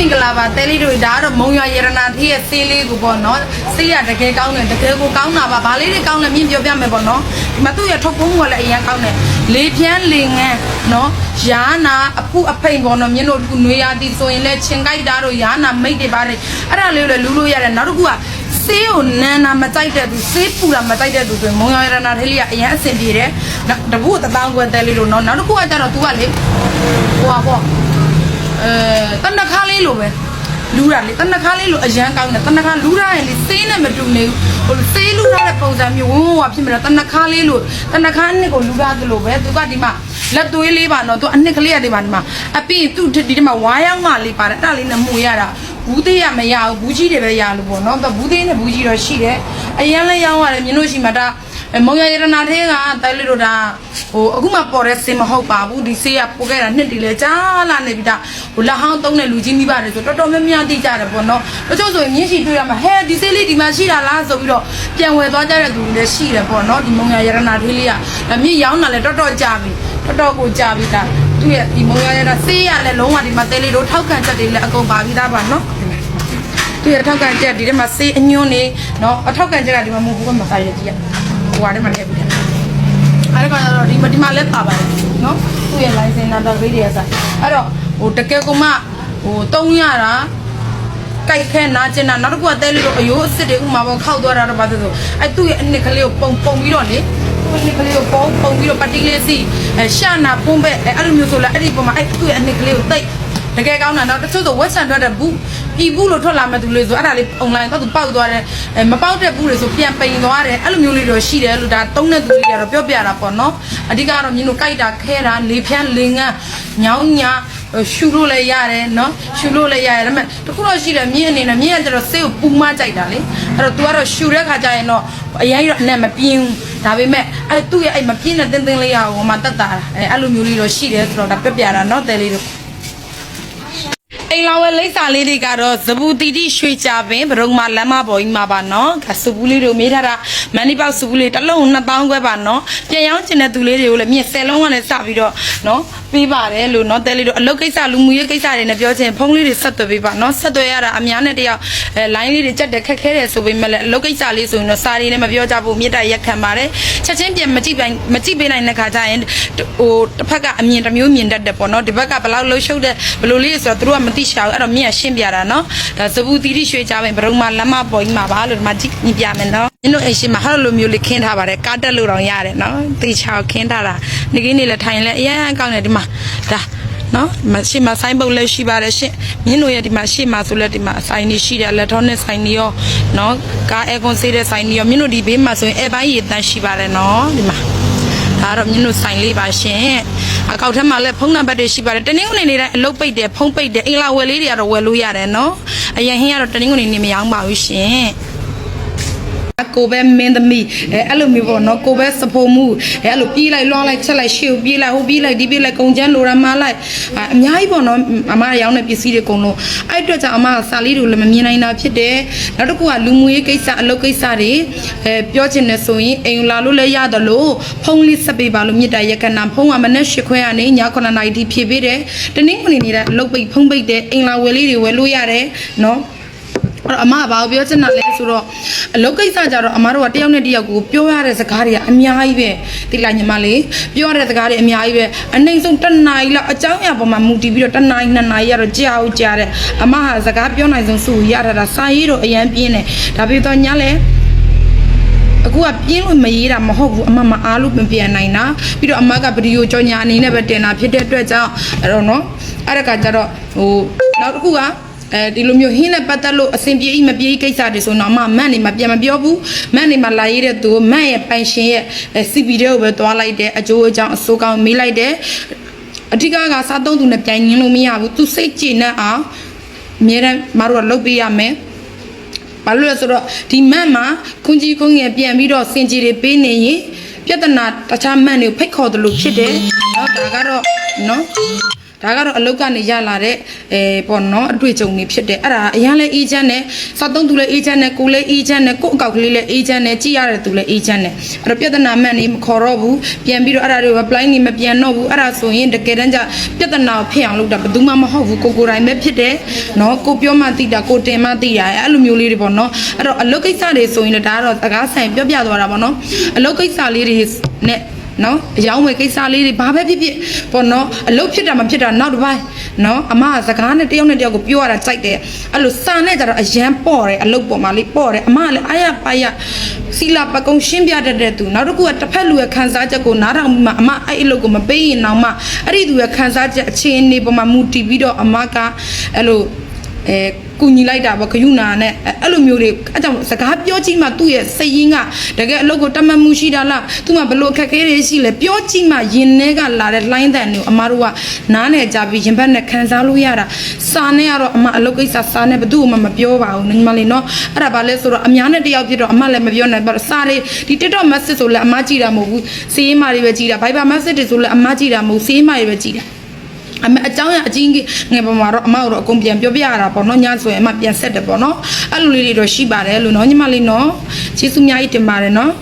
မင်္ဂလာပါတဲလေးတို့ဒါကတော့မုံရွာရတနာထီးရဲ့ဆေးလေးကိုပေါ့နော်ဆေးရတကယ်ကောင်းတယ်တကယ်ကိုကောင်းတာပါဗာလေးတွေကောင်းတယ်မြင်ပြောပြမယ်ပေါ့နော်ဒီမှာသူ့ရဲ့ထုတ်ပုံးကလည်းအရင်ကောင်းတယ်လေဖြန်းလေငန်းနော်ယာနာအဖုအဖိန်ပေါ့နော်မြင်တို့ကနွေရာသီဆိုရင်လည်းချင်းကြိုက်တာတို့ယာနာမိတ်တွေပါတယ်အဲ့ဒါလေးကိုလည်းလူလို့ရတယ်နောက်တစ်ခုကဆေးကိုနန်းနာမကြိုက်တဲ့သူဆေးပူတာမကြိုက်တဲ့သူဆိုရင်မုံရွာရတနာထီးလေးကအရင်အဆင်ပြေတယ်နောက်တကူတပေါင်းခွဲတဲလေးတို့နော်နောက်တစ်ခုကကျတော့ तू ကလေဟိုပါပေါ့ အဲတနခါလေးလိုပဲလူတာလေတနခါလေးလိုအရန်ကောင်းတယ်တနခါလူတာရဲ့လေစေးနဲ့မတူနေဘူးဟိုစေးလူတာတဲ့ပုံစံမျိုးဝင်းဝင်းဝါဖြစ်နေတော့တနခါလေးလိုတနခါနှစ်ကိုလူတာသလိုပဲသူကဒီမှာလက်သွေးလေးပါနော်သူအနှစ်ကလေးရဒီမှာဒီမှာအပြင်သူဒီဒီမှာဝါးရောက်မှလေးပါတယ်အဲ့ဒါလေးနဲ့မှုရတာဘူးသေးရမရဘူးဘူးကြီးတွေပဲရလို့ပေါ့နော်သူဘူးသေးနဲ့ဘူးကြီးတော့ရှိတယ်အရန်လည်းရောင်းရတယ်မြင်လို့ရှိမှဒါ မုံရရတနာသေးကတိုင်လေးတို့ဒါဟိုအခုမှပေါ်တဲ့စင်မဟုတ်ပါဘူးဒီဆေးကပို့ခဲ့တာနှစ်တည်းလဲကြားလာနေပြီဒါဟိုလက်ဟောင်းသုံးတဲ့လူကြီးမိပါတယ်ဆိုတော်တော်များများသိကြတယ်ပေါ့နော်တချို့ဆိုရင်မြင့်ရှိတွေ့ရမှာဟဲဒီဆေးလေးဒီမှာရှိတာလားဆိုပြီးတော့ပြန်ဝယ်သွားကြတဲ့သူတွေလည်းရှိတယ်ပေါ့နော်ဒီမုံရရတနာသေးလေးကဒါမြင့်ရောင်းတာလည်းတော်တော်ကြာပြီတော်တော်ကိုကြာပြီဒါသူ့ရဲ့ဒီမုံရရတဆေးရလည်းလုံးဝဒီမှာတဲလေးတို့ထောက်ခံချက်တွေလည်းအကုန်ပါပြီးသားပါနော်သူရထောက်ကန်ချက်ဒီထဲမှာစေးအညွန်းနေเนาะအထောက်ကန်ချက်ကဒီမှာမဟုတ်ဘူးကမဆိုင်ရကြီးอ่ะ ဟိုဟာထဲမှာထည့်ပြီးတယ်အဲ့ဒါကတော့ဒီဒီမှာလည်းပါပါတယ်နော်သူ့ရဲ့ license number တွေရစားအဲ့တော့ဟိုတကယ်ကိုမှဟိုတုံးရတာကြိုက်ခဲနာကျင်တာနောက်တစ်ခုကတဲလေးတို့အယိုးအစ်စ်တွေဥမာပေါ်ခောက်သွားတာတော့ဘာလို့ဆိုအဲ့သူ့ရဲ့အနှစ်ကလေးကိုပုံပုံပြီးတော့လေသူ့အနှစ်ကလေးကိုပုံပုံပြီးတော့ပတိလေးစီအရှာနာပုံးပဲအဲ့လိုမျိုးဆိုလာအဲ့ဒီပုံမှာအဲ့သူ့ရဲ့အနှစ်ကလေးကိုတိတ်တကယ်ကောင်းတာတော့တချို့ဆိုဝက်ဆန်ထွက်တဲ့ဘူး ဤဘူးလို့ထွက်လာမဲ့သူလေးဆိုအဲ့ဒါလေး online တော့သူပေါက်သွားတယ်အဲမပေါက်တဲ့ဘူးတွေဆိုပြန်ပိန်သွားတယ်အဲ့လိုမျိုးလေးတော့ရှိတယ်လို့ဒါတုံးတဲ့သူလေးတွေကတော့ပြောပြတာပေါ့နော်အဓိကတော့မြင်လို့ကြိုက်တာခဲတာလေဖြန်းလေငန်းညောင်းညာရှူလို့လည်းရတယ်နော်ရှူလို့လည်းရတယ်ဒါပေမဲ့တခုတော့ရှိတယ်မြင်းအနေနဲ့မြင်းကကျတော့ဆေးကိုပူမကြိုက်တာလေအဲ့တော့ तू ကတော့ရှူတဲ့ခါကျရင်တော့အရင်ကတော့အနဲ့မပြင်းဘူးဒါပေမဲ့အဲ့သူ့ရဲ့အဲ့မပြင်းတဲ့တင်းတင်းလေးရအောင်မှတက်တာအဲ့အဲ့လိုမျိုးလေးတော့ရှိတယ်ဆိုတော့ဒါပြပြတာနော်တဲလေးတို့ အိမ်လောင်ဝဲလိပ်စာလေးတွေကတော့ဇဘူးတီတီရွှေကြပင်ဘရုံမလမ်းမပေါ်ကြီးမှာပါနော်ကစဘူးလေးတို့မေးထားတာမန်နီပေါက်စဘူးလေးတစ်လုံး2000ခွဲပါနော်ပြန်ရောင်းချင်တဲ့သူလေးတွေကိုလည်းမြင့်10လုံးကလည်းစပြီးတော့နော်ပေးပါတယ်လို့နော်တဲလေးတို့အလုပ်ကိစ္စလူမှုရေးကိစ္စတွေနဲ့ပြောချင်ဖုန်းလေးတွေဆက်သွယ်ပေးပါနော်ဆက်သွယ်ရတာအများနဲ့တယောက်အဲ line လေးတွေကြက်တယ်ခက်ခဲတယ်ဆိုပေမဲ့လည်းအလုပ်ကိစ္စလေးဆိုရင်တော့စာရီနဲ့မပြောကြဘူးမြစ်တာရက်ခံပါတယ်ချက်ချင်းပြန်မကြည့်ပိုင်မကြည့်ပေးနိုင်တဲ့ခါကျရင်ဟိုတစ်ဖက်ကအမြင်တစ်မျိုးမြင်တတ်တယ်ပေါ့နော်ဒီဘက်ကဘယ်လောက်လှုပ်ရှုပ်တဲ့ဘယ်လိုလေးဆိုတော့သူတို့ကမသိရှာဘူးအဲ့တော့မြင့်ကရှင်းပြတာနော်ဒါစဘူးတီတီရွှေကြပင်ဘရုံမလမ်းမပေါ်ကြီးမှာပါလို့ဒီမှာကြည့်ပြမယ်နော်ညတို့အိမ်ရှိမှာဟာလိုမျိုးလေးခင်းထားပါတယ်ကားတက်လို့တော့ရတယ်နော်တေချာခင်းထားတာနေကင်းနေလဲထိုင်လဲအရင်အကောင်းတယ်ဒီမှာဒါနော်မရှိမဆိုင်ပုတ်လည်းရှိပါတယ်ရှင်မြင်းတို့ရဲ့ဒီမှာရှိမှာဆိုလဲဒီမှာဆိုင်နေရှိတယ်လက်ထောနဲ့ဆိုင်နေရောနော်ကားအဲကွန်ဆေးတဲ့ဆိုင်နေရောမြင်းတို့ဒီဘေးမှာဆိုရင်အဲပိုင်းရည်တန်းရှိပါတယ်နော်ဒီမှာ ဒါကတော့မြင်းတို့ဆိုင်လေးပါရှင်အကောက်ထဲမှာလည်းဖုန်းနံပါတ်တွေရှိပါတယ်တနင်္ဂနွေနေ့တိုင်းအလုပ်ပိတ်တယ်ဖုန်းပိတ်တယ်အင်လာဝယ်လေးတွေကတော့ဝယ်လို့ရတယ်နော်အရင်ဟင်းကတော့တနင်္ဂနွေနေ့မရောင်းပါဘူးရှင် ကိုပဲမင်းသမီးအဲအဲ့လိုမျိုးပေါ့နော်ကိုပဲစဖို့မှုအဲအဲ့လိုပြေးလိုက်လွှားလိုက်ချက်လိုက်ရှေ့ကိုပြေးလိုက်ဟိုပြေးလိုက်ဒီပြေးလိုက်ကုံချမ်းလိုရမလိုက်အအများကြီးပေါ့နော်အမရောင်းတဲ့ပစ္စည်းတွေအကုန်လုံးအဲ့အတွက်ကြောင့်အမကစာလေးတွေလည်းမမြင်နိုင်တာဖြစ်တယ်နောက်တစ်ခုကလူမှုရေးကိစ္စအလုပ်ကိစ္စတွေအဲပြောချင်တယ်ဆိုရင်အိမ်လာလို့လည်းရတယ်လို့ဖုန်းလေးဆက်ပေးပါလို့မြစ်တာရက်ကနာဖုန်းကမနဲ့ရှစ်ခွဲကနေည9နာရီထိဖြည့်ပေးတယ်တနင်္ဂနွေနေ့ကအလုပ်ပိတ်ဖုန်းပိတ်တယ်အိမ်လာဝယ်လေးတွေဝယ်လို့ရတယ်နော် အဲ့တော့အမကဘာကိုပြောချင်တာလဲဆိုတော့အလုပ်ကိစ္စကြတော့အမတို့ကတယောက်နဲ့တယောက်ကိုပြောရတဲ့စကားတွေကအများကြီးပဲတိလိုက်ညီမလေးပြောရတဲ့စကားတွေအများကြီးပဲအနှိမ့်ဆုံးတစ်နာရီလောက်အကြောင်းအရာပေါ်မှာမူတည်ပြီးတော့တစ်နာရီနှစ်နာရီရတော့ကြာအောင်ကြာတဲ့အမဟာစကားပြောနိုင်ဆုံးစုရထားတာစာရေးတော့အရန်ပြင်းတယ်ဒါပြီးတော့ညလဲအခုကပြင်းလို့မရေးတာမဟုတ်ဘူးအမမအားလို့မပြန်နိုင်တာပြီးတော့အမကဗီဒီယိုကြောညာအနေနဲ့ပဲတင်တာဖြစ်တဲ့အတွက်ကြောင့်အဲ့တော့နော်အဲ့ဒါကကြတော့ဟိုနောက်တစ်ခုက အဲဒီလိုမျိုးဟင်းနဲ့ပတ်သက်လို့အဆင်ပြေဤမပြေဤကိစ္စတွေဆိုတော့မှမန့်နေမှာပြန်မပြောဘူးမန့်နေမှာလာရတဲ့သူမန့်ရဲ့ပိုင်ရှင်ရဲ့ CP တွေကိုပဲသွားလိုက်တယ်အကျိုးအကြောင်းအဆိုးကောင်းမေးလိုက်တယ်အဓိကကစားသုံးသူနဲ့ပြိုင်ရင်းလို့မရဘူးသူစိတ်ကျေနပ်အောင်အများနဲ့မတို့ကလုပ်ပေးရမယ်ဘာလို့လဲဆိုတော့ဒီမန့်မှာခွန်ကြီးခွန်ငယ်ပြန်ပြီးတော့စင်ကြီးတွေပေးနေရင်ပြဿနာတခြားမန့်တွေကိုဖိတ်ခေါ်တယ်လို့ဖြစ်တယ်။နောက်ဒါကတော့နော် ဒါကတော့အလုတ်ကနေရလာတဲ့အဲပေါ့နော်အတွေ့အကြုံတွေဖြစ်တယ်အဲ့ဒါအရင်လဲအေဂျင့်နဲ့စောက်သုံးသူလဲအေဂျင့်နဲ့ကိုလဲအေဂျင့်နဲ့ကိုအကောက်ကလေးလဲအေဂျင့်နဲ့ကြည့်ရတဲ့သူလဲအေဂျင့်နဲ့အဲ့တော့ပြဿနာမှန်နေမခေါ်တော့ဘူးပြန်ပြီးတော့အဲ့ဒါတွေ reply နေမပြန်တော့ဘူးအဲ့ဒါဆိုရင်တကယ်တမ်းကျပြဿနာကိုဖြစ်အောင်လုပ်တာဘယ်သူမှမဟုတ်ဘူးကိုကိုယ်တိုင်ပဲဖြစ်တယ်နော်ကိုပြောမှသိတာကိုတင်မှသိတာအဲ့လိုမျိုးလေးတွေပေါ့နော်အဲ့တော့အလုတ်ကိစ္စတွေဆိုရင်လည်းဒါကတော့အကားဆိုင်ပြောပြသွားတာပေါ့နော်အလုတ်ကိစ္စလေးတွေနဲ့ နော်အယောင်းဝယ်ကိစ္စလေးတွေဘာပဲဖြစ်ဖြစ်ပေါ့နော်အလုတ်ဖြစ်တာမဖြစ်တာနောက်တစ်ပိုင်းနော်အမကစကားနဲ့တယောက်နဲ့တယောက်ကိုပြောရတာကြိုက်တယ်အဲ့လိုစာနဲ့ကြတော့အရန်ပေါ့တယ်အလုတ်ပေါ်မှာလေးပေါ့တယ်အမကလည်းအားရပါရစီလာပကုံရှင်းပြတတ်တဲ့သူနောက်တစ်ခုကတစ်ဖက်လူရဲ့ခံစားချက်ကိုနားထောင်ပြီးမှအမအဲ့အလုတ်ကိုမပေးရင်တော့မှအဲ့ဒီသူရဲ့ခံစားချက်အခြေအနေပေါ်မှာမူတည်ပြီးတော့အမကအဲ့လိုအဲ ကူညီလိုက်တာပေါ့ခယူနာနဲ့အဲ့အဲ့လိုမျိုးတွေအဲ့ကြောင့်စကားပြောကြည့်မှသူ့ရဲ့စိတ်ရင်းကတကယ်အလုပ်ကိုတတ်မှတ်မှုရှိတာလားသူ့မှာဘလို့အခက်အခဲတွေရှိလဲပြောကြည့်မှရင်ထဲကလာတဲ့လှိုင်းတန်တွေကိုအမတို့ကနားနယ်ကြပြီးရင်ဘတ်နဲ့ခံစားလို့ရတာစာနဲ့ကတော့အမအလုပ်ကိစ္စစာနဲ့ဘသူ့မှမပြောပါဘူးညီမလေးနော်အဲ့ဒါဘာလဲဆိုတော့အများနဲ့တယောက်ဖြစ်တော့အမလည်းမပြောနိုင်ပါဘူးစာလေးဒီ TikTok message ဆိုလည်းအမကြည့်တာမဟုတ်ဘူးစေးမာတွေပဲကြည့်တာ Viber message တွေဆိုလည်းအမကြည့်တာမဟုတ်စေးမာတွေပဲကြည့်တာ အမအကြောင်းရအချင်းငယ်ပေါ်မှာတော့အမတို့အကုန်ပြန်ပြောပြရတာပေါ့နော်ညဆိုရင်အမပြန်ဆက်တယ်ပေါ့နော်အဲ့လိုလေးတွေတော့ရှိပါတယ်လို့နော်ညီမလေးနော်ကျေးဇူးအများကြီးတင်ပါတယ်နော်